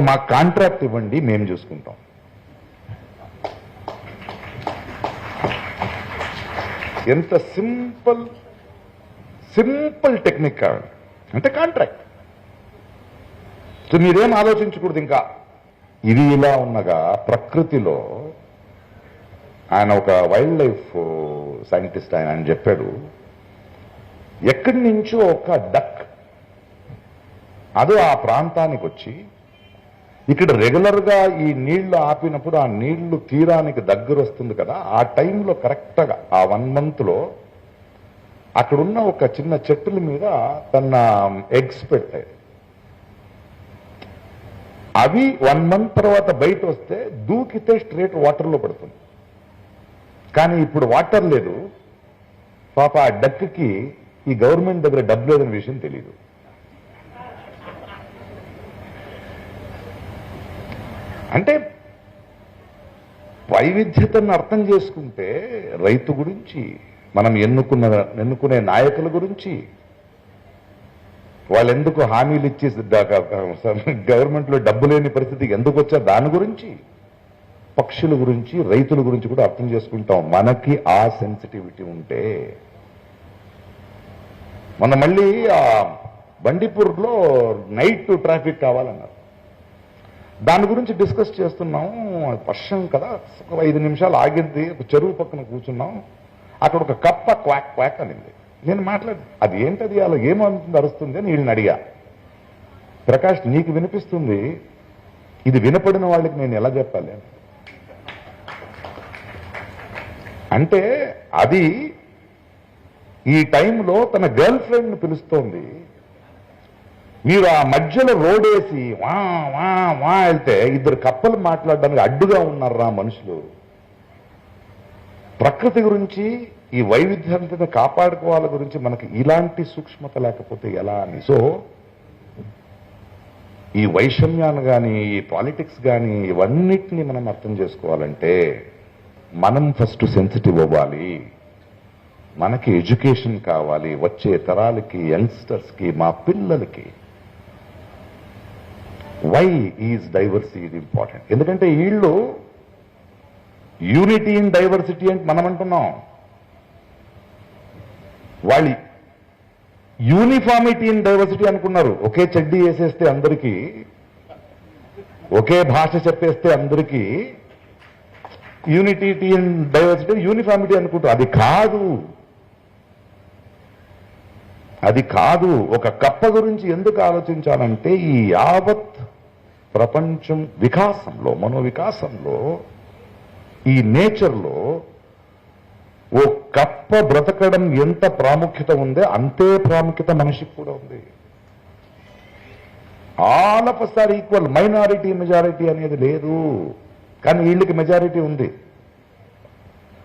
మా కాంట్రాక్ట్ ఇవ్వండి మేము చూసుకుంటాం. ఎంత సింపుల్ సింపుల్ టెక్నిక్ కావాలి. అంటే కాంట్రాక్ట్. సో మీరేం ఆలోచించకూడదు ఇంకా. ఇది ఇలా ఉన్నగా ప్రకృతిలో ఆయన ఒక వైల్డ్ లైఫ్ సైంటిస్ట్ ఆయన అని చెప్పాడు. ఎక్కడి నుంచో ఒక డక్. అది ఆ ప్రాంతానికి వచ్చి ఇక్కడ రెగ్యులర్గా ఈ నీళ్ళు ఆపినప్పుడు ఆ నీళ్ళు తీరానికి దగ్గర వస్తుంది కదా ఆ టైంలో కరెక్ట్గా ఆ వన్ మంత్లో అక్కడున్న ఒక చిన్న చెట్టుల మీద తన ఎగ్స్ పెట్టాయి అవి వన్ మంత్ తర్వాత బయట వస్తే దూకితే స్ట్రేట్ వాటర్లో పడుతుంది. కానీ ఇప్పుడు వాటర్ లేదు. పాప ఆ డక్కి ఈ గవర్నమెంట్ దగ్గర డబ్బు లేదనే విషయం తెలియదు అంటే వైవిధ్యతను అర్థం చేసుకుంటే రైతు గురించి మనం ఎన్నుకున్న ఎన్నుకునే నాయకుల గురించి వాళ్ళు ఎందుకు హామీలు ఇచ్చి గవర్నమెంట్లో డబ్బు లేని పరిస్థితి ఎందుకు వచ్చా? దాని గురించి. పక్షుల గురించి రైతుల గురించి కూడా అర్థం చేసుకుంటాం. మనకి ఆ సెన్సిటివిటీ ఉంటే. మన మళ్ళీ ఆ బండిపూర్లో నైట్ ట్రాఫిక్ కావాలన్నారు. దాని గురించి డిస్కస్ చేస్తున్నాం. వర్షం కదా. ఒక ఐదు నిమిషాలు ఆగింది ఒక చెరువు పక్కన కూర్చున్నాం. అక్కడ ఒక కప్ప క్వాక్ క్వాక్ అనింది. నేను మాట్లాడి అది ఏంటది? అలా ఏమంటుంది అరుస్తుంది అని వీళ్ళని అడిగా. ప్రకాష్ నీకు వినిపిస్తుంది? ఇది వినపడిన వాళ్ళకి నేను ఎలా చెప్పాలి? అంటే అది ఈ టైంలో తన గర్ల్ ఫ్రెండ్ని పిలుస్తోంది. మీరు ఆ మధ్యలో రోడ్ వేసి వా వా వా వెళ్తే ఇద్దరు కప్పలు మాట్లాడడానికి అడ్డుగా ఉన్నారా మనుషులు. ప్రకృతి గురించి ఈ వైవిధ్యాన్ని కాపాడుకోవాలి గురించి మనకి ఇలాంటి సూక్ష్మత లేకపోతే ఎలా అని. సో ఈ వైషమ్యాన్ని కానీ ఈ పాలిటిక్స్ కానీ ఇవన్నిటిని మనం అర్థం చేసుకోవాలంటే మనం ఫస్ట్ సెన్సిటివ్ అవ్వాలి. మనకి ఎడ్యుకేషన్ కావాలి వచ్చే తరాలకి యంగ్స్టర్స్కి మా పిల్లలకి. వై ఈజ్ డైవర్సిటీ ఇంపార్టెంట్ ఎందుకంటే వీళ్ళు యూనిటీ ఇన్ డైవర్సిటీ అంటే మనం అంటున్నాం. వాళ్ళు యూనిఫామిటీ ఇన్ డైవర్సిటీ అనుకున్నారు. ఒకే చెడ్డీ వేసేస్తే అందరికీ ఒకే భాష చెప్పేస్తే అందరికీ యూనిటీ ఇన్ డైవర్సిటీ యూనిఫామిటీ అనుకుంటారు. అది కాదు. అది కాదు ఒక కప్ప గురించి ఎందుకు ఆలోచించాలంటే ఈ యావత్ ప్రపంచం వికాసంలో మనో వికాసంలో ఈ నేచర్లో ఓ కప్ప బ్రతకడం ఎంత ప్రాముఖ్యత ఉందో అంతే ప్రాముఖ్యత మనిషికి కూడా ఉంది. All of equal minority majority అనేది లేదు. కానీ వీళ్ళకి మెజారిటీ ఉంది.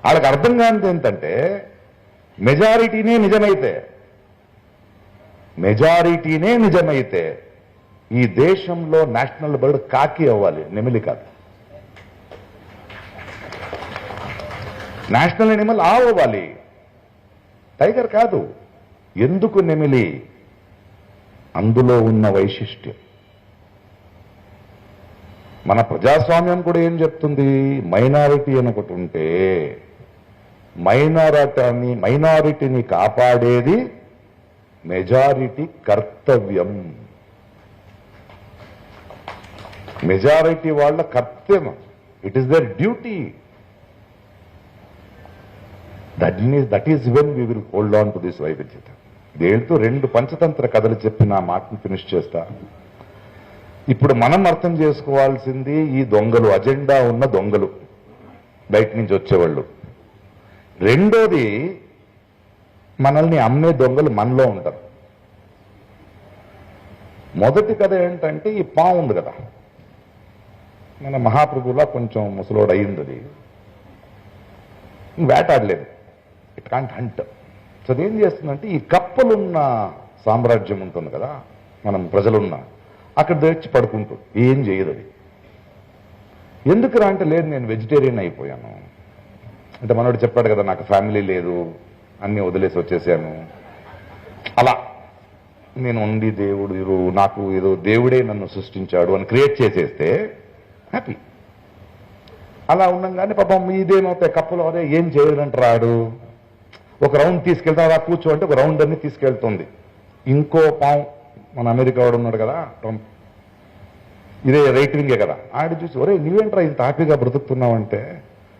వాళ్ళకి అర్థం కానిది ఏంటంటే మెజారిటీనే నిజమైతే మెజారిటీనే నిజమైతే ఈ దేశంలో నేషనల్ బర్డ్ కాకి అవ్వాలి నెమిలి కాదు. నేషనల్ ఎనిమల్ ఆవ్ అవ్వాలి. టైగర్ కాదు. ఎందుకు నెమిలి? అందులో ఉన్న వైశిష్ట్యం. మన ప్రజాస్వామ్యం కూడా ఏం చెప్తుంది? మైనారిటీ అని ఒకటి ఉంటే మైనారిటీని మైనారిటీని కాపాడేది మెజారిటీ కర్తవ్యం. మెజారిటీ వాళ్ళ కర్తవ్యం. It is their duty that is that is when we will hold on to this వైవిధ్యత దేంతో రెండు పంచతంత్ర కథలు చెప్పి నా మాటను ఫినిష్ చేస్తా. ఇప్పుడు మనం అర్థం చేసుకోవాల్సింది ఈ దొంగలు అజెండా ఉన్న దొంగలు. బయట నుంచి వచ్చేవాళ్ళు. రెండోది మనల్ని అమ్మే దొంగలు మనలో ఉంటారు. మొదటి కథ ఏంటంటే ఈ పాము ఉంది కదా. మన మహాప్రభులా కొంచెం ముసలోడు అయింది అది వేటాడలేదు. ఇట్ కాంట్ హంట్ సో అదేం చేస్తుందంటే ఈ కప్పలున్న సామ్రాజ్యం ఉంటుంది కదా మనం ప్రజలున్న అక్కడ తెచ్చి పడుకుంటుంది ఏం చేయదు అది. ఎందుకురా అంటే లేదు నేను వెజిటేరియన్ అయిపోయాను. అంటే మనోడు చెప్పాడు కదా నాకు ఫ్యామిలీ లేదు. అన్ని వదిలేసి వచ్చేసాను. అలా నేను ఉండి దేవుడు నాకు ఏదో దేవుడే నన్ను సృష్టించాడు అని క్రియేట్ చేసేస్తే హ్యాపీ. అలా ఉండంగానే పాపం ఇదేమవుతాయి కప్పులు అదే ఏం చేయడంటాడు ఒక రౌండ్ తీసుకెళ్తా అలా కూర్చో అంటే ఒక రౌండ్ అన్ని తీసుకెళ్తుంది. ఇంకో పాం మన అమెరికా వాడు ఉన్నాడు కదా ట్రంప్. ఇదే రైట్ వింగే కదా. ఆడు చూసి ఒరే నువ్వేంట్రా ఇంత హ్యాపీగా బ్రతుకుతున్నావు? అంటే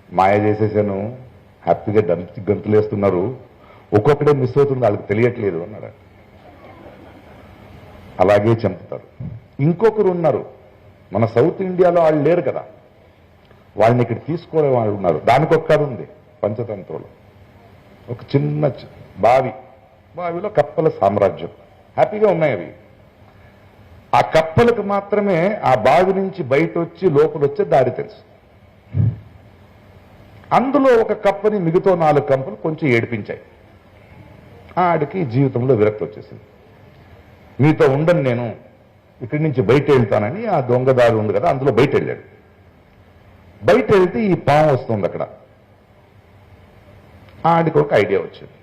మాయ చేసేసాను. హ్యాపీగా గంతులేస్తున్నారు. ఒక్కొక్కడే మిస్ అవుతుంది వాళ్ళకి తెలియట్లేదు అన్నాడు. అలాగే చంపుతారు. ఇంకొకరు ఉన్నారు. మన సౌత్ ఇండియాలో వాళ్ళు లేరు కదా. వాళ్ళని ఇక్కడ తీసుకోలే వాళ్ళు ఉన్నారు. దానికి ఒక్క ఉంది పంచతంత్రులు. ఒక చిన్న బావి. బావిలో కప్పల సామ్రాజ్యం. హ్యాపీగా ఉన్నాయి అవి. ఆ కప్పలకు మాత్రమే ఆ బావి నుంచి బయట వచ్చి లోపల వచ్చే దారి తెలుసు. అందులో ఒక కప్పని మిగతా నాలుగు కంపలు కొంచెం ఏడిపించాయి. ఆడికి జీవితంలో విరక్తి వచ్చేసింది. మీతో ఉండను నేను ఇక్కడి నుంచి బయట వెళ్తానని ఆ దొంగదారి ఉంది కదా అందులో బయట వెళ్ళాడు. బయట వెళ్తే ఈ పాము వస్తుంది అక్కడ. ఆడికి ఒక ఐడియా వచ్చింది.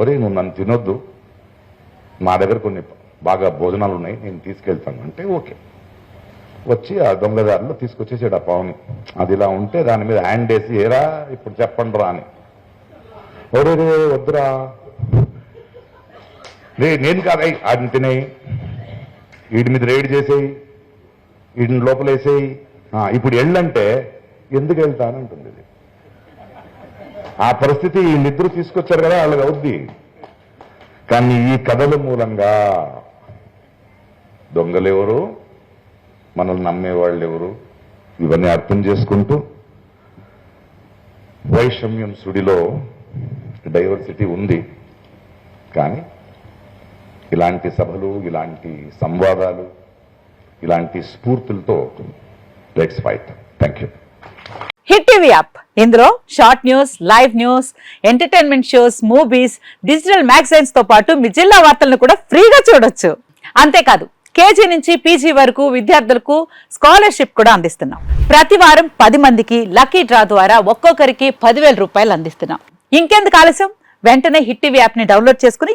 ఒరే నువ్వు నన్ను తినొద్దు. మా దగ్గర కొన్ని బాగా భోజనాలు ఉన్నాయి నేను తీసుకెళ్తాను అంటే ఓకే. వచ్చి ఆ దొంగదారిలో తీసుకొచ్చేసాడు ఆ పావుని. అది ఇలా ఉంటే దాని మీద హ్యాండ్ వేసి ఏరా ఇప్పుడు చెప్పండి రా అని. ఒరే రే వద్దురా రే నేను కాదు ఆడిని తినేయి వీడి మీద రైడ్ చేసేయి వీడిని లోపలేసేయి. ఇప్పుడు వెళ్ళంటే ఎందుకు వెళ్తానంటుంది ఇది. ఆ పరిస్థితి వీళ్ళిద్దరు తీసుకొచ్చారు కదా వాళ్ళకి అవుద్ది. కానీ ఈ కథల మూలంగా దొంగలెవరు మనల్ని నమ్మేవాళ్ళు ఎవరు? ఇవన్నీ అర్థం చేసుకుంటూ వైషమ్యం సుడిలో డైవర్సిటీ ఉంది. కానీ ఇలాంటి సభలు ఇలాంటి సంవాదాలు ఇలాంటి స్ఫూర్తులతో let's fight. Thank you. Hit TV app. ఇందులో short news live news entertainment shows movies digital మ్యాగజైన్స్తో పాటు మీ జిల్లా వార్తలను కూడా ఫ్రీగా చూడొచ్చు. అంతేకాదు కేజీ నుంచి పీజీ వరకు విద్యార్థులకు స్కాలర్షిప్ కూడా అందిస్తున్నాం. ప్రతి వారం పది మందికి లక్కీ డ్రా ద్వారా ఒక్కొక్కరికి పదివేల రూపాయలు అందిస్తున్నాం. ఇంకెందుకు ఆలస్యం? వెంటనే హిట్ టీవీ యాప్ని డౌన్లోడ్ చేసుకుని